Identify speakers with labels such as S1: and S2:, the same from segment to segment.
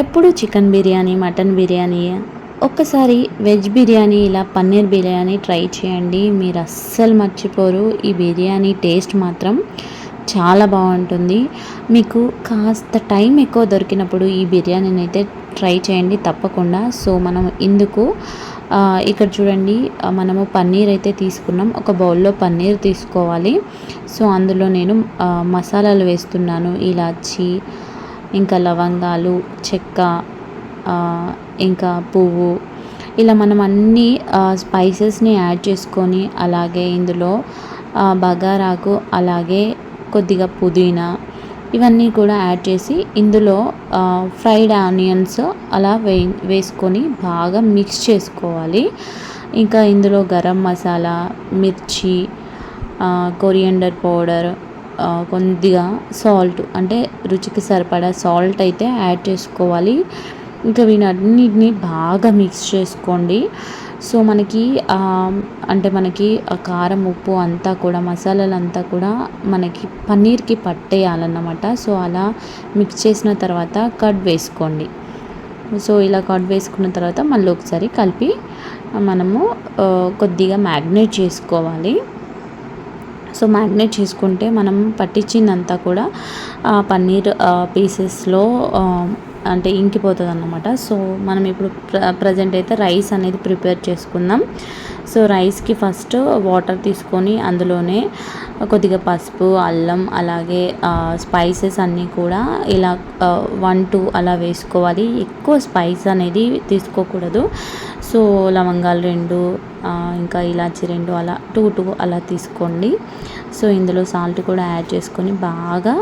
S1: ఎప్పుడు chicken biryani mutton biryani? ఒక్కసారి veg biryani ఇలా పన్నీర్ బిర్యానీ ట్రై చేయండి. మీరు అస్సలు మర్చిపోరు. ఈ బిర్యానీ టేస్ట్ మాత్రం చాలా బాగుంటుంది. మీకు కాస్త టైం ఎక్కువ దొరికినప్పుడు ఈ బిర్యానీని అయితే ట్రై చేయండి తప్పకుండా. సో మనం ఇందుకు ఇక్కడ చూడండి మనము పన్నీర్ అయితే తీసుకున్నాం. ఒక బౌల్లో పన్నీర్ తీసుకోవాలి. సో అందులో నేను మసాలాలు వేస్తున్నాను. ఇలాచి ఇంకా లవంగాలు చెక్క ఇంకా పువ్వు. ఇలా మనం అన్ని స్పైసెస్ని యాడ్ చేసుకొని అలాగే ఇందులో బగారాకు అలాగే కొద్దిగా పుదీనా ఇవన్నీ కూడా యాడ్ చేసి ఇందులో ఫ్రైడ్ ఆనియన్స్ అలా వే వేసుకొని బాగా మిక్స్ చేసుకోవాలి. ఇంకా ఇందులో గరం మసాలా మిర్చి కొరియండర్ పౌడర్ కొద్దిగా సాల్ట్ అంటే రుచికి సరిపడా సాల్ట్ అయితే యాడ్ చేసుకోవాలి. ఇంకా వీటన్నిటిని బాగా మిక్స్ చేసుకోండి. సో మనకి అంటే మనకి కారం ఉప్పు అంతా కూడా మసాలాలు అంతా కూడా మనకి పన్నీర్కి పట్టేయాలన్నమాట. సో అలా మిక్స్ చేసిన తర్వాత కట్ వేసుకోండి. సో ఇలా కట్ వేసుకున్న తర్వాత మళ్ళీ ఒకసారి కలిపి మనము కొద్దిగా మ్యాగ్నేట్ చేసుకోవాలి. సో మ్యాగ్నేట్ చేసుకుంటే మనం పట్టించిందంతా కూడా పన్నీర్ పీసెస్లో అంటే ఇంకిపోతుంది అన్నమాట సో మనం ఇప్పుడు ప్ర ప్రజెంట్ అయితే రైస్ అనేది ప్రిపేర్ చేసుకుందాం. సో రైస్కి ఫస్ట్ వాటర్ తీసుకొని అందులోనే కొద్దిగా పసుపు అల్లం అలాగే స్పైసెస్ అన్నీ కూడా ఇలా వన్ టూ అలా వేసుకోవాలి. ఎక్కువ స్పైస్ అనేది తీసుకోకూడదు. సో లవంగాలు రెండు ఇంకా ఇలాచి రెండు అలా టూ టూ అలా తీసుకోండి. సో ఇందులో సాల్ట్ కూడా యాడ్ చేసుకొని బాగా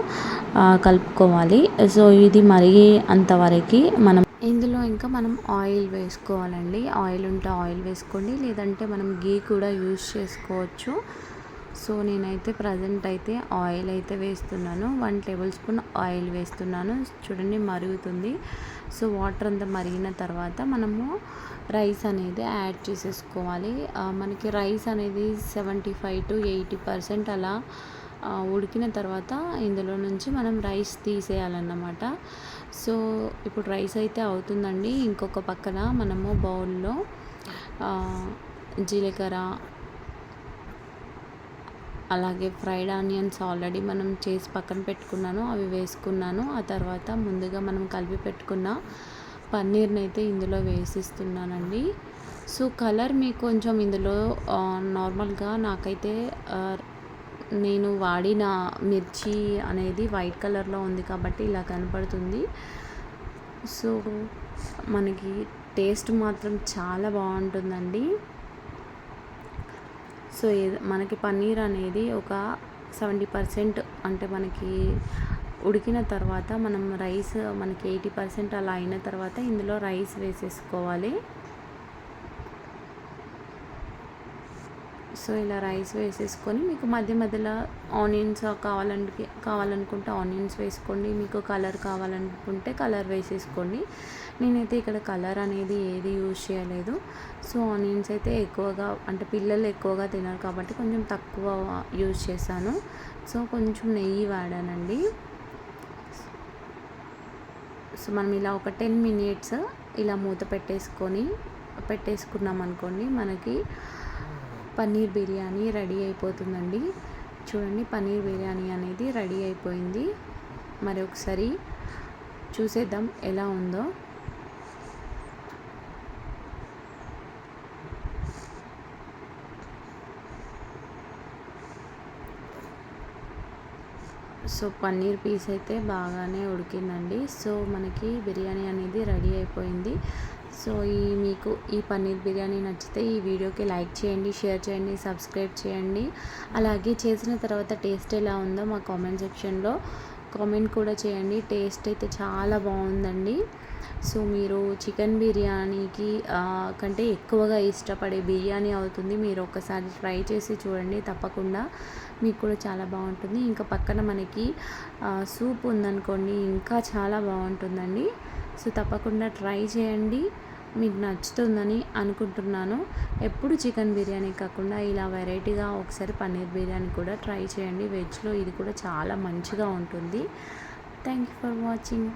S1: కలుపుకోవాలి. సో ఇది మరిగే అంతవరకు మనం ఇందులో ఇంకా మనం ఆయిల్ వేసుకోవాలండి. ఆయిల్ ఉంటే ఆయిల్ వేసుకోండి. లేదంటే మనం గీ కూడా యూస్ చేసుకోవచ్చు. సో నేనైతే ప్రజెంట్ అయితే ఆయిల్ అయితే వేస్తున్నాను. వన్ టేబుల్ స్పూన్ ఆయిల్ వేస్తున్నాను. చూడండి మరుగుతుంది. సో వాటర్ అంతా మరిగిన తర్వాత మనము రైస్ అనేది యాడ్ చేసేసుకోవాలి. మనకి రైస్ అనేది seventy five to eighty percent అలా ఉడికిన తర్వాత ఇందులో నుంచి మనం రైస్ తీసేయాలన్నమాట. సో ఇప్పుడు రైస్ అయితే అవుతుందండి. ఇంకొక పక్కన మనము బౌల్లో జీలకర్ర అలాగే ఫ్రైడ్ ఆనియన్స్ ఆల్రెడీ మనం చేసి పక్కన పెట్టుకున్నాను అవి వేసుకున్నాను. ఆ తర్వాత ముందుగా మనం కలిపి పెట్టుకున్న పన్నీర్ని అయితే ఇందులో వేసిస్తున్నానండి. సో కలర్ మీకు కొంచెం ఇందులో నార్మల్గా నాకైతే నేను వాడిన మిర్చి అనేది వైట్ కలర్లో ఉంది కాబట్టి ఇలా కనపడుతుంది. సో మనకి టేస్ట్ మాత్రం చాలా బాగుంటుందండి. సో మనకి పన్నీర్ అనేది ఒక సెవెంటీ పర్సెంట్ అంటే మనకి ఉడికిన తర్వాత మనం రైస్ మనకి ఎయిటీ పర్సెంట్ అలా అయిన తర్వాత ఇందులో రైస్ వేసేసుకోవాలి. సో ఇలా రైస్ వేసేసుకొని మీకు మధ్య మధ్యలో ఆనియన్స్ కావాలంటే కావాలనుకుంటే ఆనియన్స్ వేసుకోండి మీకు కలర్ కావాలనుకుంటే కలర్ వేసేసుకోండి. నేనైతే ఇక్కడ కలర్ అనేది ఏది యూజ్ చేయలేదు. సో ఆనియన్స్ అయితే ఎక్కువగా అంటే పిల్లలు ఎక్కువగా తినరు కాబట్టి కొంచెం తక్కువ యూజ్ చేశాను. సో కొంచెం నెయ్యి వాడానండి. సో మనం ఇలా ఒక టెన్ మినిట్స్ ఇలా మూత పెట్టేసుకొని పెట్టేసుకున్నాం అనుకోండి మనకి పన్నీర్ బిర్యానీ రెడీ అయిపోతుందండి. చూడండి పన్నీర్ బిర్యానీ అనేది రెడీ అయిపోయింది. మరి ఒకసారి చూసేద్దాం ఎలా ఉందో. సో పన్నీర్ పీస్ అయితే బాగానే ఉడికిందండి. సో మనకి బిర్యానీ అనేది రెడీ అయిపోయింది. సో ఈ మీకు ఈ పన్నీర్ బిర్యానీ నచ్చితే ఈ వీడియోకి లైక్ చేయండి షేర్ చేయండి సబ్స్క్రైబ్ చేయండి. అలాగే చేసిన తర్వాత టేస్ట్ ఎలా ఉందో మా కామెంట్ సెక్షన్లో కామెంట్ కూడా చేయండి. టేస్ట్ అయితే చాలా బాగుందండి. సో మీరు చికెన్ బిర్యానీకి కంటే ఎక్కువగా ఇష్టపడే బిర్యానీ అవుతుంది. మీరు ఒకసారి ట్రై చేసి చూడండి తప్పకుండా. మీకు కూడా చాలా బాగుంటుంది. ఇంకా పక్కన మనకి సూప్ ఉందనుకోండి ఇంకా చాలా బాగుంటుందండి. సో తప్పకుండా ట్రై చేయండి. మీకు నచ్చుతుందని అనుకుంటున్నాను. ఎప్పుడు చికెన్ బిర్యానీ కాకుండా ఇలా వెరైటీగా ఒకసారి పన్నీర్ బిర్యానీ కూడా ట్రై చేయండి. వెజ్లో ఇది కూడా చాలా మంచిగా ఉంటుంది. Thank you for watching.